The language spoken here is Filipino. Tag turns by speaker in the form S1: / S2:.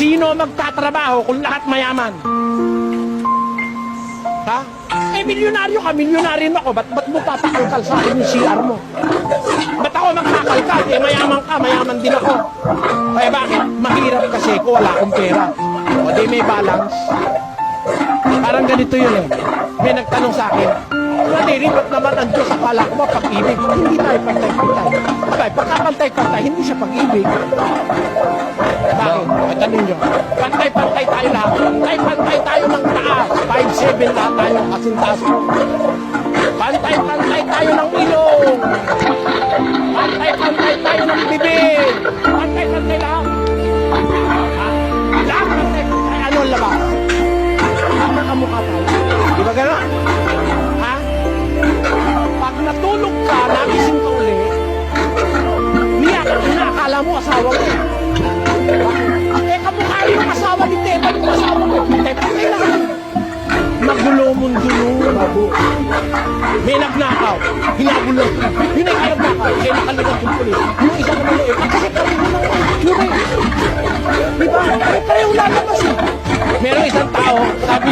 S1: Sino magtatrabaho kung lahat mayaman? Ha? Eh, milyonaryo ka, milyonaryo ako. Ba't, ba't mo papakalkal sa akin yung CR mo? Ba't ako magkakalkal? Eh, mayaman ka, mayaman din ako. Kaya bakit? Mahirap kasi kung wala akong pera. O di may balance. Parang ganito yun eh. May nagtanong sa akin, Nadiri, ba't naman ang Diyos akala ko pag-ibig? Hindi tayo pantay-pantay. Pagka-pantay-pantay, hindi siya pag-ibig. Bakit? Ay, tanong nyo. Pantay-pantay tayo lahat. Pantay-pantay tayo ng taas. 5'7 lahat tayo mo. Pantay-pantay tayo ng ilong. Pantay-pantay tayo ng bibig. Pantay-pantay lahat. Ha? Lahat pantay-pantay. Ano ang labas? Magkakamukha tayo. Di ba gano'n? Ha? Pag natulog ka, nagising ka uli, niya, inaakala mo asawa mo. Eh, kamukha yung asawa ni Teba, yung asawa mo. Eh, patay lang. Magulo mundo bago. May nagnakaw, hinagulo. Yun ay nagnakaw, kaya nakalimutan yung pulis. Yung isa naman eh, kasi kami mo lang yun eh. Di ba? Eh, pareho lalabas eh. Merong isang tao, sabi